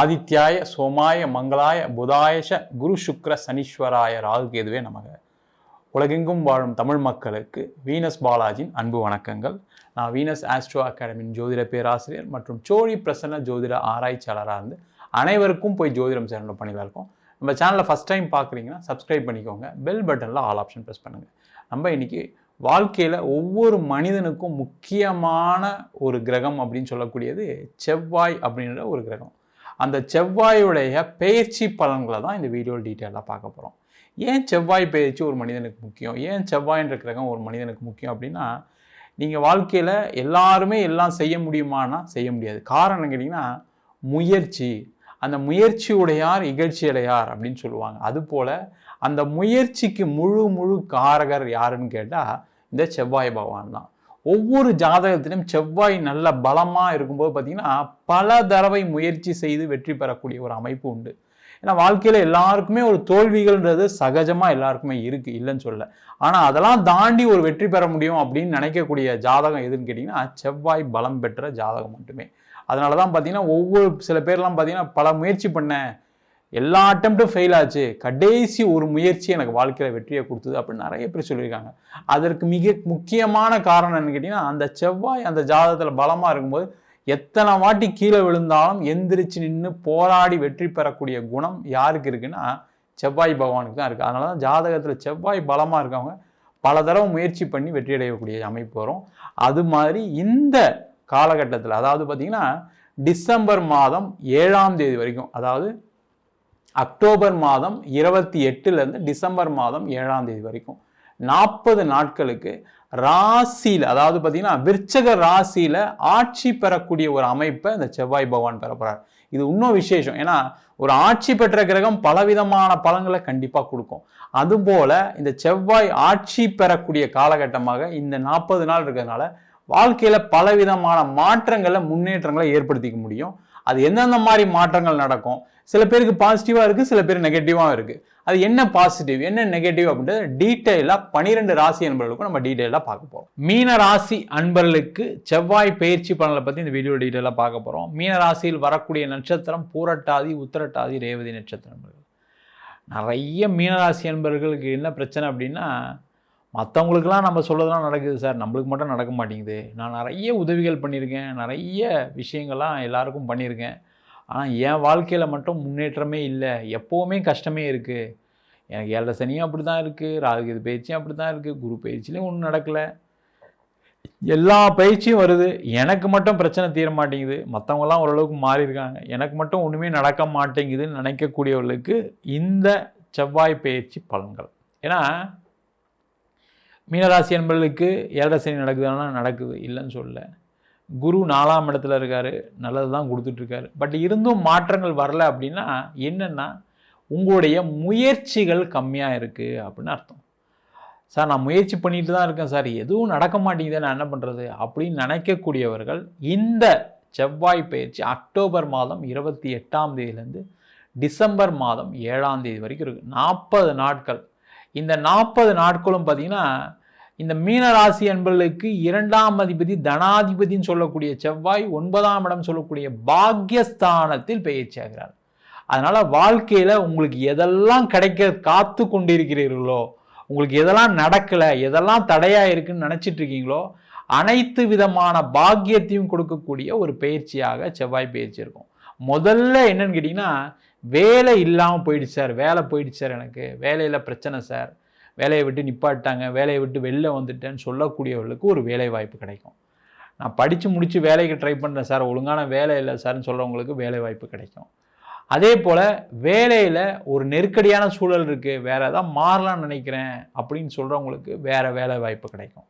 ஆதித்யாய சோமாய மங்களாய புதாயஷ குரு சுக்ர சனீஸ்வராய ராகுகேதுவே நமக. உலகெங்கும் வாழும் தமிழ் மக்களுக்கு வீனஸ் பாலாஜியின் அன்பு வணக்கங்கள். நான் வீனஸ் ஆஸ்ட்ரோ அகாடமியின் ஜோதிட பேராசிரியர் மற்றும் சோழி பிரசன்ன ஜோதிட ஆராய்ச்சியாளராக இருந்து அனைவருக்கும் போய் ஜோதிடம் சேரணும் பண்ணிதான் இருக்கோம். நம்ம சேனலை ஃபஸ்ட் டைம் பார்க்குறீங்கன்னா சப்ஸ்கிரைப் பண்ணிக்கோங்க. பெல் பட்டனில் ஆல் ஆப்ஷன் ப்ரெஸ் பண்ணுங்கள் நம்ம இன்றைக்கி வாழ்க்கையில் ஒவ்வொரு மனிதனுக்கும் முக்கியமான ஒரு கிரகம் அப்படின்னு சொல்லக்கூடியது செவ்வாய் அப்படின்ற ஒரு கிரகம். அந்த செவ்வாயுடைய பயிற்சி பலன்களை தான் இந்த வீடியோ டீட்டெயிலாக பார்க்க போகிறோம் ஏன் செவ்வாய் பயிற்சி ஒரு மனிதனுக்கு முக்கியம்? ஏன் செவ்வாய்ன்ற கிரகம் ஒரு மனிதனுக்கு முக்கியம் அப்படின்னா நீங்கள் வாழ்க்கையில் எல்லாருமே எல்லாம் செய்ய முடியுமானா செய்ய முடியாது. காரணம் கேட்டிங்கன்னா முயற்சி. அந்த முயற்சியுடையார் இகழ்ச்சியடையார் அப்படின்னு சொல்லுவாங்க. அதுபோல் அந்த முயற்சிக்கு முழு முழு காரகர் யாருன்னு கேட்டால் இந்த செவ்வாய் பகவான் தான். ஒவ்வொரு ஜாதகத்திலும் செவ்வாய் நல்ல பலமாக இருக்கும்போது பார்த்தீங்கன்னா பல தடவை முயற்சி செய்து வெற்றி பெறக்கூடிய ஒரு அமைப்பு உண்டு. ஏன்னா வாழ்க்கையில் எல்லாருக்குமே ஒரு தோல்விகள்ன்றது சகஜமாக எல்லாருக்குமே இருக்குது இல்லைன்னு சொல்ல ஆனால் அதெல்லாம் தாண்டி ஒரு வெற்றி பெற முடியும் அப்படின்னு நினைக்கக்கூடிய ஜாதகம் எதுன்னு கேட்டிங்கன்னா செவ்வாய் பலம் பெற்ற ஜாதகம் மட்டுமே. அதனால தான் பார்த்தீங்கன்னா ஒவ்வொரு சில பேர்லாம் பார்த்தீங்கன்னா பல முயற்சி பண்ண எல்லா அட்டம்ப்டும் ஃபெயில் ஆச்சு. கடைசி ஒரு முயற்சி எனக்கு வாழ்க்கையில் வெற்றியை கொடுத்தது அப்படின்னு நிறைய பேர் சொல்லியிருக்காங்க. அதற்கு மிக முக்கியமான காரணம் என்னன்னு கேட்டிங்கன்னா அந்த செவ்வாய் அந்த ஜாதகத்தில் பலமாக இருக்கும்போது எத்தனை வாட்டி கீழே விழுந்தாலும் எந்திரிச்சு நின்று போராடி வெற்றி பெறக்கூடிய குணம் யாருக்கு இருக்குன்னா செவ்வாய் பகவானுக்கு தான் இருக்குது அதனால தான் ஜாதகத்தில் செவ்வாய் பலமாக இருக்கவங்க பல தடவை முயற்சி பண்ணி வெற்றி அடையக்கூடிய அமைப்பு வரும். அது மாதிரி இந்த காலகட்டத்தில் அதாவது பார்த்திங்கன்னா டிசம்பர் மாதம் ஏழாம் தேதி வரைக்கும் அதாவது அக்டோபர் மாதம் இருபத்தி எட்டுலேருந்து டிசம்பர் மாதம் ஏழாம் தேதி வரைக்கும். நாற்பது நாட்களுக்கு ராசியில் அதாவது பார்த்தீங்கன்னா விற்சக ராசியில் ஆட்சி பெறக்கூடிய ஒரு அமைப்பை இந்த செவ்வாய் பகவான் பெறப்படுறார் இது இன்னும் விசேஷம். ஏன்னா ஒரு ஆட்சி பெற்ற கிரகம் பலவிதமான பலன்களை கண்டிப்பாக கொடுக்கும். அதுபோல் இந்த செவ்வாய் ஆட்சி பெறக்கூடிய காலகட்டமாக இந்த நாற்பது நாள் இருக்கிறதுனால வாழ்க்கையில் பலவிதமான மாற்றங்களை முன்னேற்றங்களை ஏற்படுத்திக்க முடியும். அது எந்தெந்த மாதிரி மாற்றங்கள் நடக்கும்? சில பேருக்கு பாசிட்டிவாக இருக்குது சில பேர் நெகட்டிவாக இருக்குது அது என்ன பாசிட்டிவ் என்ன நெகட்டிவ் அப்படின்றது டீட்டெயிலாக பனிரெண்டு ராசி அன்பர்களுக்கும் நம்ம டீட்டெயிலாக பார்க்க போகிறோம் மீன ராசி அன்பர்களுக்கு செவ்வாய் பயிற்சி பலனை பற்றி இந்த வீடியோ டீட்டெயிலாக பார்க்க போகிறோம் மீன ராசியில் வரக்கூடிய நட்சத்திரம் பூரட்டாதி உத்திரட்டாதி ரேவதி நட்சத்திரம் நிறைய மீனராசி அன்பர்களுக்கு என்ன பிரச்சனை அப்படின்னா மற்றவங்களுக்கெல்லாம் நம்ம சொல்லதெல்லாம் நடக்குது சார். நம்மளுக்கு மட்டும் நடக்க மாட்டேங்குது. நான் நிறைய உதவிகள் பண்ணியிருக்கேன். நிறைய விஷயங்கள்லாம் எல்லாருக்கும் பண்ணியிருக்கேன். ஆனால் என் வாழ்க்கையில் மட்டும் முன்னேற்றமே இல்லை. எப்போவுமே கஷ்டமே இருக்குது எனக்கு ஏழரை சனியும் அப்படி தான் இருக்குது ராகுகேது பயிற்சியும் அப்படி தான் இருக்குது குரு பயிற்சிலையும் ஒன்றும் நடக்கலை. எல்லா பயிற்சியும் வருது. எனக்கு மட்டும் பிரச்சனை தீர மாட்டேங்குது. மற்றவங்களாம் ஓரளவுக்கு மாறியிருக்காங்க. எனக்கு மட்டும் ஒன்றுமே நடக்க மாட்டேங்குதுன்னு நினைக்கக்கூடியவர்களுக்கு இந்த செவ்வாய் பயிற்சி பலன்கள். ஏன்னா மீனராசி என்பர்களுக்கு ஏழரை சனி நடக்குதுன்னா நடக்குது இல்லைன்னு சொல்ல குரு நாலாம் இடத்துல இருக்கார் நல்லது தான் கொடுத்துட்ருக்காரு. பட் இருந்தும் மாற்றங்கள் வரல அப்படின்னா என்னென்னா உங்களுடைய முயற்சிகள் கம்மியாக இருக்குது அப்படின்னு அர்த்தம். சார் நான் முயற்சி பண்ணிட்டு தான் இருக்கேன் சார் எதுவும் நடக்க மாட்டேங்குது நான் என்ன பண்ணுறது அப்படின்னு நினைக்கக்கூடியவர்கள் இந்த செவ்வாய் பயிற்சி அக்டோபர் மாதம் இருபத்தி எட்டாம் தேதியிலேருந்து டிசம்பர் மாதம் ஏழாம் தேதி வரைக்கும் இருக்குது நாற்பது நாட்கள். இந்த நாற்பது நாட்களும் பார்த்திங்கன்னா இந்த மீனராசி என்பர்களுக்கு இரண்டாம் அதிபதி தனாதிபதினு சொல்லக்கூடிய செவ்வாய் ஒன்பதாம் இடம் சொல்லக்கூடிய பாக்யஸ்தானத்தில் பெயர்ச்சியாகிறார். அதனால் வாழ்க்கையில் உங்களுக்கு எதெல்லாம் கிடைக்க காத்து கொண்டிருக்கிறீர்களோ உங்களுக்கு எதெல்லாம் நடக்கலை எதெல்லாம் தடையாக இருக்குன்னு நினச்சிட்டு இருக்கீங்களோ அனைத்து விதமான பாக்கியத்தையும் கொடுக்கக்கூடிய ஒரு பயிற்சியாக செவ்வாய் பயிற்சி இருக்கும் முதல்ல என்னன்னு கேட்டிங்கன்னா வேலை இல்லாமல் போயிடுச்சு சார் வேலை போயிடுச்சு சார் எனக்கு வேலையில் பிரச்சனை சார் வேலையை விட்டு நிப்பாட்டாங்க வேலையை விட்டு வெளில வந்துட்டேன்னு சொல்லக்கூடியவர்களுக்கு ஒரு வேலை வாய்ப்பு கிடைக்கும். நான் படித்து முடித்து வேலைக்கு ட்ரை பண்ணுறேன் சார் ஒழுங்கான வேலை இல்லை சார்னு சொல்கிறவங்களுக்கு வேலை வாய்ப்பு கிடைக்கும். அதே போல் வேலையில் ஒரு நெருக்கடியான சூழல் இருக்குது வேறு எதாவது மாறலாம்னு நினைக்கிறேன் அப்படின்னு சொல்கிறவங்களுக்கு வேறு வேலை வாய்ப்பு கிடைக்கும்.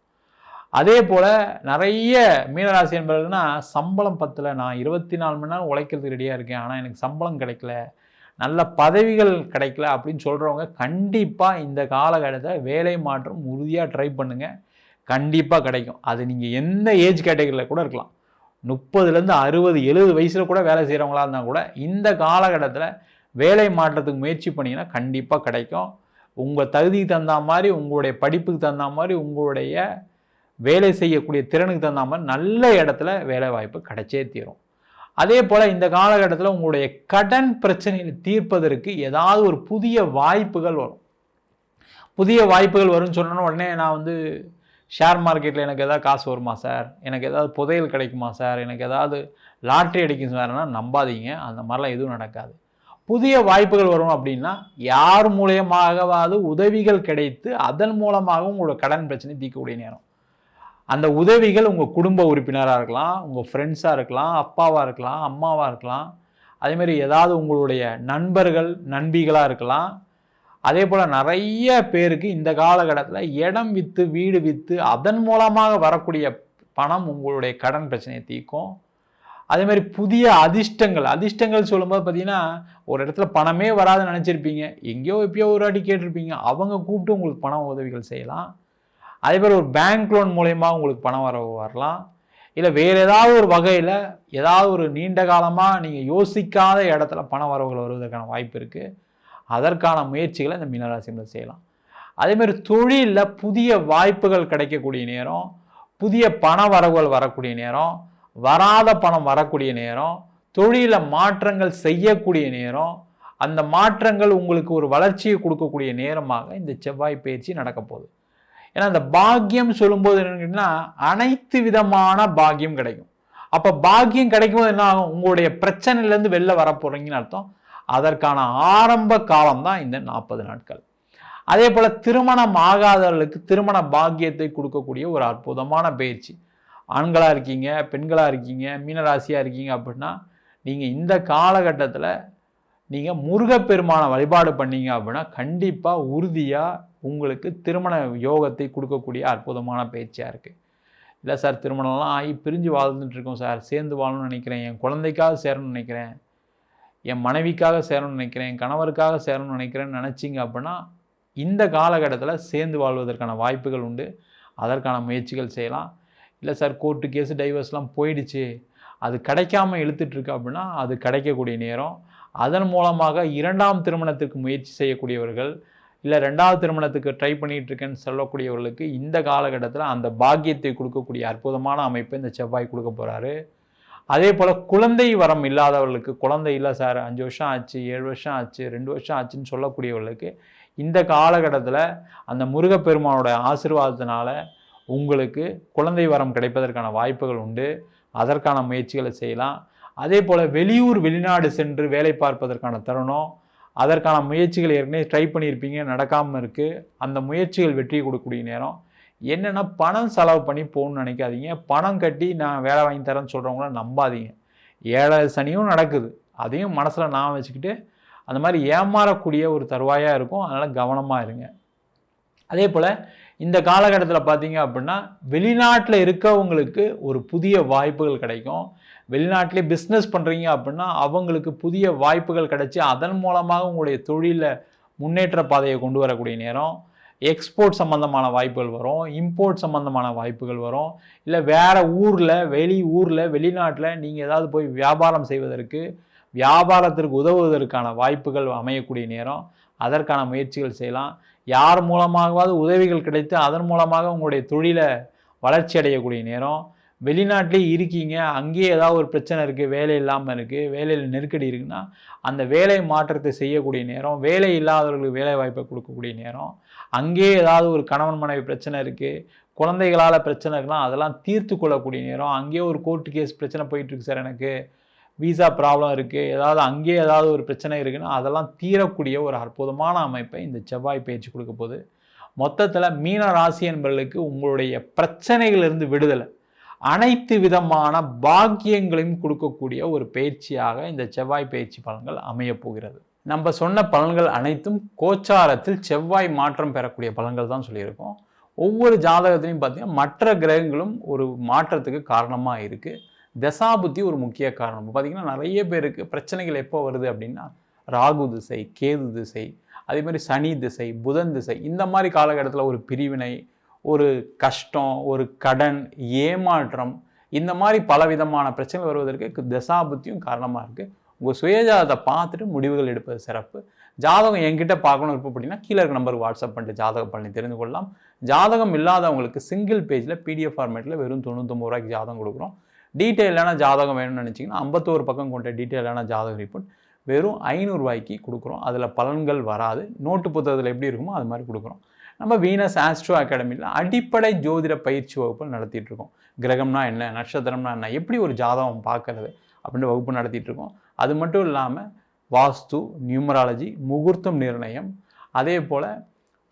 அதே போல் நிறைய மீனராசி என்பதுனா சம்பளம் பத்தலை நான் இருபத்தி நாலு மணி நேரம் உழைக்கிறதுக்கு ரெடியாக இருக்கேன் ஆனால் எனக்கு சம்பளம் கிடைக்கல நல்ல பதவிகள் கிடைக்கல அப்படின்னு சொல்கிறவங்க கண்டிப்பாக இந்த காலகட்டத்தில் வேலை மாற்றம் உறுதியாக ட்ரை பண்ணுங்கள் கண்டிப்பாக கிடைக்கும். அது நீங்கள் எந்த ஏஜ் கேட்டகரியில் கூட இருக்கலாம். முப்பதுலேருந்து அறுபது எழுபது வயசில் கூட வேலை செய்கிறவங்களா இருந்தால் கூட இந்த காலகட்டத்தில் வேலை மாற்றத்துக்கு முயற்சி பண்ணிங்கன்னா கண்டிப்பாக கிடைக்கும். உங்கள் தகுதிக்கு தகுந்த மாதிரி உங்களுடைய படிப்புக்கு தகுந்த மாதிரி உங்களுடைய வேலை செய்யக்கூடிய திறனுக்கு தகுந்த மாதிரி நல்ல இடத்துல வேலை வாய்ப்பு கிடைச்சே தீரும். அதே போல் இந்த காலகட்டத்தில் உங்களுடைய கடன் பிரச்சனையை தீர்ப்பதற்கு ஏதாவது ஒரு புதிய வாய்ப்புகள் வரும். புதிய வாய்ப்புகள் வரும்னு சொன்னோன்னா உடனே நான் வந்து ஷேர் மார்க்கெட்டில் எனக்கு எதாவது காசு வருமா சார்? எனக்கு ஏதாவது புதையல் கிடைக்குமா சார்? எனக்கு ஏதாவது லாட்ரி அடிக்கும் சார்னா நம்பாதீங்க. அந்த மாதிரிலாம் எதுவும் நடக்காது. புதிய வாய்ப்புகள் வரும் அப்படின்னா யார் மூலியமாகவாவது உதவிகள் கிடைத்து அதன் மூலமாக உங்களோட கடன் பிரச்சனை தீர்க்கக்கூடிய நேரம். அந்த உதவிகள் உங்கள் குடும்ப உறுப்பினராக இருக்கலாம் உங்கள் ஃப்ரெண்ட்ஸாக இருக்கலாம் அப்பாவாக இருக்கலாம் அம்மாவாக இருக்கலாம். அதேமாதிரி ஏதாவது உங்களுடைய நண்பர்கள் நண்பிகளாக இருக்கலாம். அதே போல் நிறைய பேருக்கு இந்த காலகட்டத்தில் இடம் விற்று வீடு விற்று அதன் மூலமாக வரக்கூடிய பணம் உங்களுடைய கடன் பிரச்சனையை தீர்க்கும். அதே மாதிரி புதிய அதிர்ஷ்டங்கள் அதிர்ஷ்டங்கள் சொல்லும்போது பார்த்தீங்கன்னா ஒரு இடத்துல பணமே வராதுன்னு நினச்சிருப்பீங்க. எங்கேயோ எப்பயோ ஒரு வாட்டி கேட்டிருப்பீங்க. அவங்க கூப்பிட்டு உங்களுக்கு பண உதவிகள் செய்யலாம். அதே மாதிரி ஒரு பேங்க் லோன் மூலயமா உங்களுக்கு பணம் வர வரலாம். இல்லை வேறு ஏதாவது ஒரு வகையில் ஏதாவது ஒரு நீண்ட காலமாக நீங்கள் யோசிக்காத இடத்துல பண வரவுகள் வருவதற்கான வாய்ப்பு இருக்குது அதற்கான முயற்சிகளை இந்த மீனராசியில் செய்யலாம். அதேமாதிரி தொழிலில் புதிய வாய்ப்புகள் கிடைக்கக்கூடிய நேரம் புதிய பண வரவுகள் வரக்கூடிய நேரம் வராத பணம் வரக்கூடிய நேரம் தொழிலில் மாற்றங்கள் செய்யக்கூடிய நேரம் அந்த மாற்றங்கள் உங்களுக்கு ஒரு வளர்ச்சியை கொடுக்கக்கூடிய நேரமாக இந்த செவ்வாய் பயிற்சி நடக்க போகுது ஏன்னா அந்த பாக்கியம் சொல்லும்போது என்னன்னா அனைத்து விதமான பாக்கியம் கிடைக்கும். அப்போ பாக்கியம் கிடைக்கும் போது என்ன ஆகும்? உங்களுடைய பிரச்சனையிலேருந்து வெளில வர போகிறீங்கன்னு அர்த்தம். அதற்கான ஆரம்ப காலம் தான் இந்த நாற்பது நாட்கள். அதே போல் திருமணம் ஆகாதவர்களுக்கு திருமண பாக்கியத்தை கொடுக்கக்கூடிய ஒரு அற்புதமான பயிற்சி. ஆண்களாக இருக்கீங்க பெண்களாக இருக்கீங்க மீனராசியாக இருக்கீங்க அப்படின்னா நீங்கள் இந்த காலகட்டத்தில் நீங்கள் முருகப்பெருமான வழிபாடு பண்ணீங்க அப்படின்னா கண்டிப்பாக உறுதியாக உங்களுக்கு திருமண யோகத்தை கொடுக்கக்கூடிய அற்புதமான பயிற்சியாக இருக்குது இல்லை சார் திருமணம்லாம் ஆகி பிரிஞ்சு வாழ்ந்துட்டுருக்கோம் சார். சேர்ந்து வாழணும்னு நினைக்கிறேன். என் குழந்தைக்காக சேரணும்னு நினைக்கிறேன். என் மனைவிக்காக சேரணும்னு நினைக்கிறேன். என் கணவருக்காக சேரணும்னு நினைக்கிறேன்னு நினச்சிங்க அப்படின்னா இந்த காலகட்டத்தில் சேர்ந்து வாழ்வதற்கான வாய்ப்புகள் உண்டு. அதற்கான முயற்சிகள் செய்யலாம். இல்லை சார் கோர்ட்டு கேஸு டைவர்ஸ்லாம் போயிடுச்சு. அது கிடைக்காம இழுத்துட்ருக்கு அப்படின்னா அது கிடைக்கக்கூடிய நேரம். அதன் மூலமாக இரண்டாம் திருமணத்திற்கு முயற்சி செய்யக்கூடியவர்கள் இல்லை ரெண்டாவது திருமணத்துக்கு ட்ரை பண்ணிகிட்டு இருக்கேன்னு சொல்லக்கூடியவர்களுக்கு இந்த காலகட்டத்தில் அந்த பாக்கியத்தை கொடுக்கக்கூடிய அற்புதமான அமைப்பை இந்த செவ்வாய் கொடுக்க போகிறாரு அதே போல் குழந்தை வரம் இல்லாதவர்களுக்கு குழந்தை இல்லை சார் அஞ்சு வருஷம் ஆச்சு ஏழு வருஷம் ஆச்சு ரெண்டு வருஷம் ஆச்சுன்னு சொல்லக்கூடியவர்களுக்கு இந்த காலகட்டத்தில் அந்த முருகப்பெருமானோட ஆசிர்வாதத்தினால உங்களுக்கு குழந்தை வரம் கிடைப்பதற்கான வாய்ப்புகள் உண்டு. அதற்கான முயற்சிகளை செய்யலாம். அதே போல் வெளியூர் வெளிநாடு சென்று வேலை பார்ப்பதற்கான தருணம் அதற்கான முயற்சிகள் ஏற்கனவே ட்ரை பண்ணியிருப்பீங்க நடக்காமல் இருக்குது அந்த முயற்சிகள் வெற்றி கொடுக்கக்கூடிய நேரம். என்னென்னா பணம் செலவு பண்ணி போகணும்னு நினைக்காதீங்க. பணம் கட்டி நான் வேலை வாங்கி தரேன்னு சொல்கிறவங்கள நம்பாதீங்க. ஏழை சனியும் நடக்குது. அதையும் மனசில் நான் வச்சுக்கிட்டு அந்த மாதிரி ஏமாறக்கூடிய ஒரு தருவாயாக இருக்கும். அதனால் கவனமாக இருங்க. அதே போல் இந்த காலகட்டத்தில் பார்த்தீங்க அப்படின்னா வெளிநாட்டில் இருக்கவங்களுக்கு ஒரு புதிய வாய்ப்புகள் கிடைக்கும். வெளிநாட்டிலே பிஸ்னஸ் பண்ணுறீங்க அப்படின்னா அவங்களுக்கு புதிய வாய்ப்புகள் கிடைச்சி அதன் மூலமாக உங்களுடைய தொழிலில் முன்னேற்ற பாதையை கொண்டு வரக்கூடிய நேரம். எக்ஸ்போர்ட் சம்மந்தமான வாய்ப்புகள் வரும். இம்போர்ட் சம்மந்தமான வாய்ப்புகள் வரும். இல்லை வேறு ஊரில் வெளி ஊரில் வெளிநாட்டில் நீங்கள் ஏதாவது போய் வியாபாரம் செய்வதற்கு வியாபாரத்திற்கு உதவுவதற்கான வாய்ப்புகள் அமையக்கூடிய நேரம். அதற்கான முயற்சிகள் செய்யலாம். யார் மூலமாகவாவது உதவிகள் கிடைத்து அதன் மூலமாக உங்களுடைய தொழிலை வளர்ச்சி அடையக்கூடிய நேரம். வெளிநாட்டிலே இருக்கீங்க. அங்கேயே ஏதாவது ஒரு பிரச்சனை இருக்குது வேலை இல்லாமல் இருக்குது வேலையில் நெருக்கடி இருக்குன்னா அந்த வேலை மாற்றத்தை செய்யக்கூடிய நேரம் வேலை இல்லாதவர்களுக்கு வேலை வாய்ப்பை கொடுக்கக்கூடிய நேரம் அங்கேயே ஏதாவது ஒரு கணவன் மனைவி பிரச்சனை இருக்குது குழந்தைகளால் பிரச்சனை இருக்குன்னா அதெல்லாம் தீர்த்து கொள்ளக்கூடிய நேரம் அங்கேயே ஒரு கோர்ட்டு கேஸ் பிரச்சனை போயிட்டுருக்கு சார் எனக்கு வீசா ப்ராப்ளம் இருக்குது ஏதாவது அங்கேயே ஏதாவது ஒரு பிரச்சனை இருக்குன்னா அதெல்லாம் தீரக்கூடிய ஒரு அற்புதமான அமைப்பை இந்த செவ்வாய் பயிற்சி கொடுக்க போகுது. மொத்தத்தில் மீன ராசி என்பவர்களுக்கு உங்களுடைய பிரச்சனைகளிலிருந்து விடுதலை. அனைத்து விதமான பாக்கியங்களையும் கொடுக்கக்கூடிய ஒரு பயிற்சியாக இந்த செவ்வாய் பயிற்சி பலன்கள் அமையப்போகிறது நம்ம சொன்ன பலன்கள் அனைத்தும் கோச்சாரத்தில் செவ்வாய் மாற்றம் பெறக்கூடிய பலன்கள் தான் சொல்லியிருக்கோம். ஒவ்வொரு ஜாதகத்திலையும் பார்த்தீங்கன்னா மற்ற கிரகங்களும் ஒரு மாற்றத்துக்கு காரணமாக இருக்குது தசாபுத்தி ஒரு முக்கிய காரணம். பார்த்திங்கன்னா நிறைய பேருக்கு பிரச்சனைகள் எப்போ வருது அப்படின்னா ராகு திசை கேது திசை அதே மாதிரி சனி திசை புதன் திசை இந்த மாதிரி காலகட்டத்தில் ஒரு பிரிவினை ஒரு கஷ்டம் ஒரு கடன் ஏமாற்றம் இந்த மாதிரி பலவிதமான பிரச்சனை வருவதற்கு தசாபுத்தியும் காரணமாக இருக்குது உங்கள் சுயஜாதத்தை பார்த்துட்டு முடிவுகள் எடுப்பது சிறப்பு. ஜாதகம் என்கிட்ட பார்க்கணும் இருப்போம் அப்படின்னா கீழே இருக்க நம்பருக்கு வாட்ஸ்அப் பண்ணிட்டு ஜாதகம் பண்ணி தெரிந்து கொள்ளலாம். ஜாதகம் இல்லாதவங்களுக்கு சிங்கிள் பேஜில் பிடிஎஃப் ஃபார்மேட்டில் வெறும் தொண்ணூத்தொம்பது ரூபாய்க்கு ஜாதகம் கொடுக்குறோம். டீட்டெயிலான ஜாதகம் வேணும்னு நினச்சிங்கன்னா ஐம்பத்தோரு பக்கம் கொண்ட டீட்டெயிலான ஜாதக ரிப்போர்ட் வெறும் ஐநூறுரூவாய்க்கு கொடுக்குறோம். அதில் பலன்கள் வராது. நோட்டு புத்தகத்தில் எப்படி இருக்குமோ அது மாதிரி கொடுக்குறோம். நம்ம வீனஸ் ஆஸ்ட்ரோ அகாடமியில் அடிப்படை ஜோதிட பயிற்சி வகுப்பு நடத்திட்டுருக்கோம். கிரகம்னா என்ன நட்சத்திரம்னா என்ன எப்படி ஒரு ஜாதகம் பார்க்கறது அப்படின்னு வகுப்பு நடத்திட்டுருக்கோம். அது மட்டும் இல்லாமல் வாஸ்து நியூமராலஜி முகூர்த்தம் நிர்ணயம் அதே போல்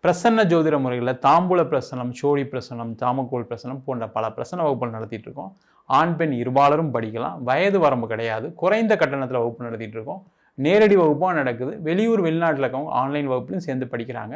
பிரசன்ன ஜோதிட முறைகளில் தாம்பூல பிரசனம் சோழி பிரசனம் தாமக்கோல் பிரசனம் போன்ற பல பிரசன வகுப்புகள் நடத்திட்டு இருக்கோம் ஆண் பெண் இருபாலரும் படிக்கலாம். வயது வரம்பு கிடையாது. குறைந்த கட்டணத்தில் வகுப்பு நடத்திட்டு இருக்கோம் நேரடி வகுப்பாக நடக்குது. வெளியூர் வெளிநாட்டில் இருக்கவங்க ஆன்லைன் வகுப்புலையும் சேர்ந்து படிக்கிறாங்க.